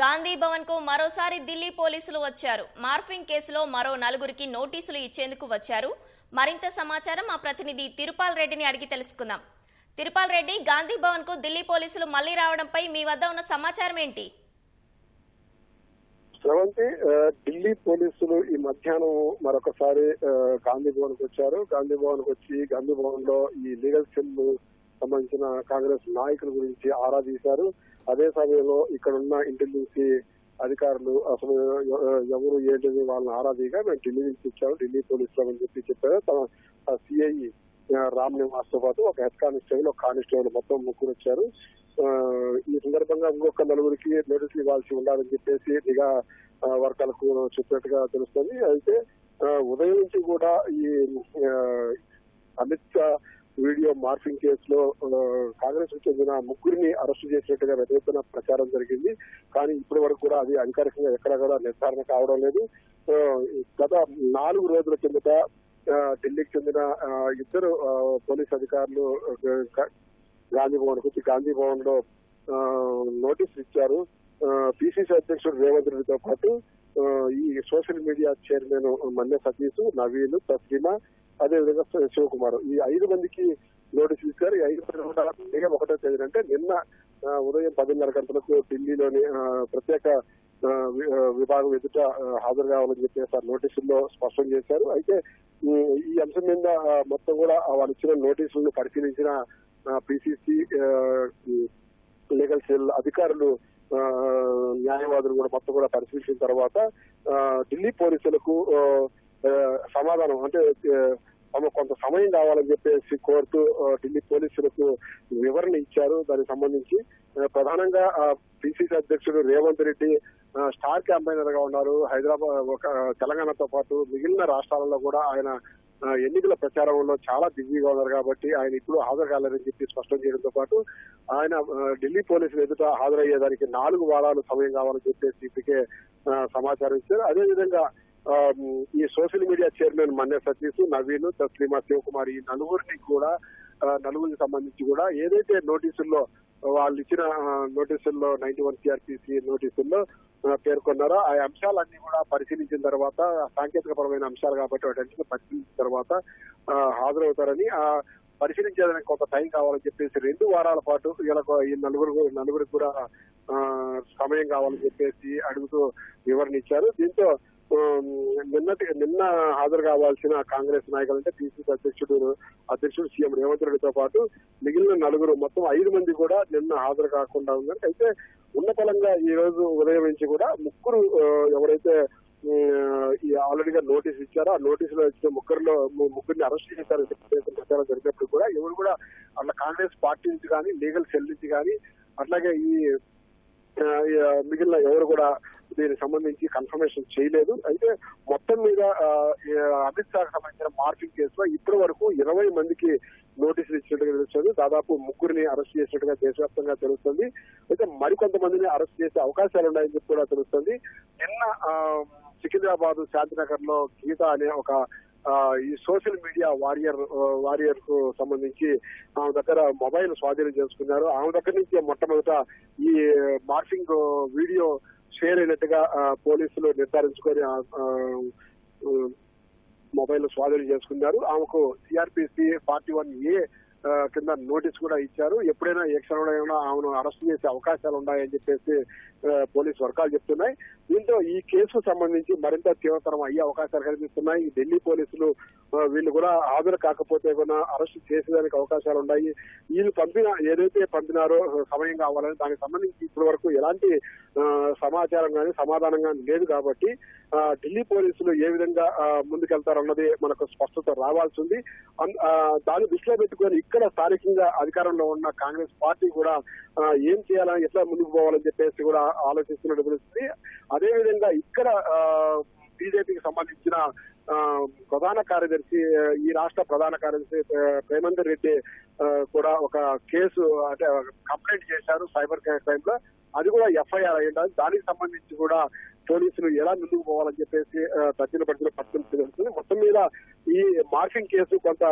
గాంధీ భవన్కు మరోసారి ఢిల్లీ పోలీసులు వచ్చారు. మార్ఫింగ్ కేసులో మరో నలుగురికి నోటీసులు ఇచ్చేందుకు వచ్చారు. మరింత సమాచారం మా ప్రతినిధి తిరుపాల్ రెడ్డిని అడిగి తెలుసుకుందాం. తిరుపాల్ రెడ్డి గాంధీ భవన్కు ఢిల్లీ పోలీసులు మళ్ళీ రావడంపై మీ వద్ద ఉన్న సమాచారం ఏంటి? శ్రవంతి ఢిల్లీ పోలీసులు ఈ మధ్యాహ్నం మరొకసారి గాంధీ భవన్కు వచ్చారు. గాంధీ భవన్కు వచ్చి గాంధీ భవన్లో ఈ లీగల్ సెల్ సంబంధించిన కాంగ్రెస్ నాయకుల గురించి ఆరా తీశారు. అదే సమయంలో ఇక్కడ ఉన్న ఇంటెలిజెన్సీ అధికారులు అసలు ఎవరు ఏంటిది వాళ్ళని ఆరాధీగా మేము ఢిల్లీ నుంచి ఇచ్చాము ఢిల్లీ పోలీసులు అని చెప్పి చెప్పారు. తన సిఐ రామ్ నివాస్తో పాటు ఒక హెడ్ కానిస్టేబుల్ ఒక కానిస్టేబుల్ మొత్తం ముగ్గురు వచ్చారు. ఈ సందర్భంగా ఇంకొక నలుగురికి నోటీసులు ఇవ్వాల్సి ఉండాలని చెప్పేసి నిఘా వర్గాలకు చెప్పినట్టుగా తెలుస్తుంది. అయితే ఉదయం నుంచి కూడా ఈ అమిత్ షా వీడియో మార్ఫింగ్ కేసులో కాంగ్రెస్కు చెందిన ముగ్గురిని అరెస్టు చేసినట్టుగా పెద్ద ప్రచారం జరిగింది. కానీ ఇప్పటి వరకు కూడా అది అధికారికంగా ఎక్కడ కూడా నిర్ధారణ కావడం లేదు. గత నాలుగు రోజుల కిందట ఢిల్లీకి చెందిన ఇద్దరు పోలీస్ అధికారులు గాంధీ భవన్ వచ్చి గాంధీ భవన్లో నోటీసులు ఇచ్చారు పిసిసి అధ్యక్షుడు రేవంత్ రెడ్డితో పాటు ఈ social media chairman Manya Satish Naveen Taslima అదేవిధంగా విధంగా శివకుమార్. ఈ ఐదు మందికి నోటీస్ ఇచ్చారు. ఈ ఐదు మంది కూడా ఉదయం ఒకటో తేదీ అంటే నిన్న ఉదయం పదిన్నర గంటలకు ఢిల్లీలోని ప్రత్యేక విభాగం ఎదుట హాజరు కావాలని చెప్పేసి ఆ నోటీసుల్లో స్పష్టం చేశారు. అయితే ఈ అంశం మీద మొత్తం కూడా వాళ్ళు ఇచ్చిన నోటీసులను పరిశీలించిన పిసిసి లీగల్ సెల్ అధికారులు న్యాయవాదులు కూడా మొత్తం కూడా పరిశీలించిన తర్వాత ఢిల్లీ పోలీసులకు సమాధానం అంటే తమ కొంత సమయం కావాలని చెప్పేసి కోరుతూ ఢిల్లీ పోలీసులకు వివరణ ఇచ్చారు. దానికి సంబంధించి ఆ, ప్రధానంగా పిసిసి అధ్యక్షుడు రేవంత్ రెడ్డి స్టార్ క్యాంపెయినర్గా ఉన్నారు. హైదరాబాద్ ఒక తెలంగాణతో పాటు మిగిలిన రాష్ట్రాలలో కూడా ఆయన ఎన్నికల ప్రచారంలో చాలా బిజీగా ఉన్నారు కాబట్టి ఆయన ఇప్పుడు హాజరు కాలేదని చెప్పి స్పష్టం చేయడంతో పాటు ఆయన ఢిల్లీ పోలీసులు ఎదుట హాజరయ్యేదానికి నాలుగు వారాలు సమయం కావాలని చెప్పేసి ఇప్పటికే సమాచారం ఇచ్చారు. అదేవిధంగా ఈ social media chairman Manya Satish Naveen Taslima Shivakumar ఈ నలుగురిని కూడా నలుగురికి సంబంధించి కూడా ఏదైతే నోటీసుల్లో వాళ్ళు ఇచ్చిన నోటీసుల్లో నైన్టీ వన్ సిఆర్పిసి నోటీసుల్లో పేర్కొన్నారు పేర్కొన్నారో. ఆ అంశాలన్నీ కూడా పరిశీలించిన తర్వాత సాంకేతికపరమైన అంశాలు కాబట్టి వాటన్నిటిని పరిశీలించిన తర్వాత హాజరవుతారని ఆ పరిశీలించేదానికి కొంత టైం కావాలని చెప్పేసి రెండు వారాల పాటు వీళ్ళకు ఈ నలుగురు నలుగురికి కూడా సమయం కావాలని చెప్పేసి అడుగుతూ వివరణ ఇచ్చారు. దీంతో నిన్నటి నిన్న హాజరు కావాల్సిన కాంగ్రెస్ నాయకులు అంటే పిసిసి అధ్యక్షుడు అధ్యక్షుడు సీఎం రేవంత్ రెడ్డితో పాటు మిగిలిన నలుగురు మొత్తం ఐదు మంది కూడా నిన్న హాజరు కాకుండా ఉన్నారు. అయితే ఉన్నతలంగా ఈ రోజు ఉదయం నుంచి కూడా ముగ్గురు ఎవరైతే ఈ ఆల్రెడీగా నోటీస్ ఇచ్చారో ఆ నోటీసులో ఇచ్చిన ముగ్గురులో ముగ్గురిని అరెస్ట్ చేశారని చెప్పి ప్రచారం జరిగినప్పుడు కూడా ఎవరు కూడా అట్లా కాంగ్రెస్ పార్టీ నుంచి కానీ లీగల్ సెల్ నుంచి కానీ అట్లాగే ఈ మిగిలిన ఎవరు కూడా దీనికి సంబంధించి కన్ఫర్మేషన్ చేయలేదు. అయితే మొత్తం మీద అమిత్ షాకు సంబంధించిన మార్కింగ్ కేసులో ఇప్పటి వరకు ఇరవై మందికి నోటీసులు ఇచ్చినట్టుగా తెలుస్తుంది. దాదాపు ముగ్గురిని అరెస్ట్ చేసినట్టుగా దేశవ్యాప్తంగా తెలుస్తుంది. అయితే మరికొంతమందిని అరెస్ట్ చేసే అవకాశాలు ఉన్నాయని చెప్పి కూడా తెలుస్తుంది. నిన్న సికింద్రాబాద్ శాంతినగర్లో గీత అనే ఒక ఈ సోషల్ మీడియా వారియర్ వారియర్కు సంబంధించి ఆమె దగ్గర మొబైల్ స్వాధీనం చేసుకున్నారు. ఆమె దగ్గర నుంచి మొట్టమొదట ఈ మార్ఫింగ్ వీడియో షేర్ అయినట్టుగా పోలీసులు నిర్ధారించుకొని మొబైల్ స్వాధీనం చేసుకున్నారు. ఆమెకు సిఆర్పిసి ఫార్టీ వన్ ఏ కింద నోటీస్ కూడా ఇచ్చారు. ఎప్పుడైనా ఏ క్షణంలో ఆమెను అరెస్ట్ చేసే అవకాశాలు ఉన్నాయని చెప్పేసి పోలీస్ వర్గాలు చెప్తున్నాయి. దీంతో ఈ కేసు సంబంధించి మరింత తీవ్రతరం అయ్యే అవకాశాలు కనిపిస్తున్నాయి ఢిల్లీ పోలీసులు వీళ్ళు కూడా హాజరు కాకపోతే కూడా అరెస్ట్ చేసేదానికి అవకాశాలు ఉన్నాయి. వీళ్ళు పంపిన ఏదైతే పంపినారో సమయం కావాలని దానికి సంబంధించి ఇప్పటి వరకు ఎలాంటి సమాచారం కానీ సమాధానం కానీ లేదు కాబట్టి ఢిల్లీ పోలీసులు ఏ విధంగా ముందుకెళ్తారన్నది మనకు స్పష్టత రావాల్సి ఉంది. అన్- దాన్ని దృష్టిలో పెట్టుకొని ఇక్కడ స్థానికంగా అధికారంలో ఉన్న కాంగ్రెస్ పార్టీ కూడా ఏం చేయాలని ఎట్లా ముందుకు పోవాలని చెప్పేసి కూడా ఆలోచిస్తున్నట్టు తెలుస్తుంది అదేవిధంగా ఇక్కడ బీజేపీకి సంబంధించిన ప్రధాన కార్యదర్శి ఈ రాష్ట్ర ప్రధాన కార్యదర్శి ప్రేమందర్ రెడ్డి కూడా ఒక కేసు అంటే కంప్లైంట్ చేశారు సైబర్ క్రైమ్లో అది కూడా ఎఫ్ఐఆర్ అయ్యింది. దానికి సంబంధించి కూడా పోలీసులు ఎలా ముందుకు పోవాలని చెప్పేసి ఆ, తర్జన పరిస్థితులు తెలుస్తుంది. మొత్తం మీద ఈ మార్ఫింగ్ కేసు కొంత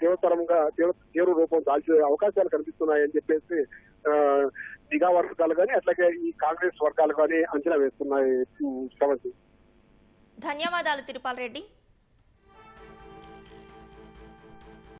తీవ్రతరంగా తీవ్ర తీవ్ర రూపం దాల్చే అవకాశాలు కనిపిస్తున్నాయని చెప్పేసి ఆ, నిఘా వర్గాలు కానీ అట్లాగే ఈ కాంగ్రెస్ వర్గాలు కానీ అంచనా వేస్తున్నాయి. ధన్యవాదాలు తిరుపాల్ రెడ్డి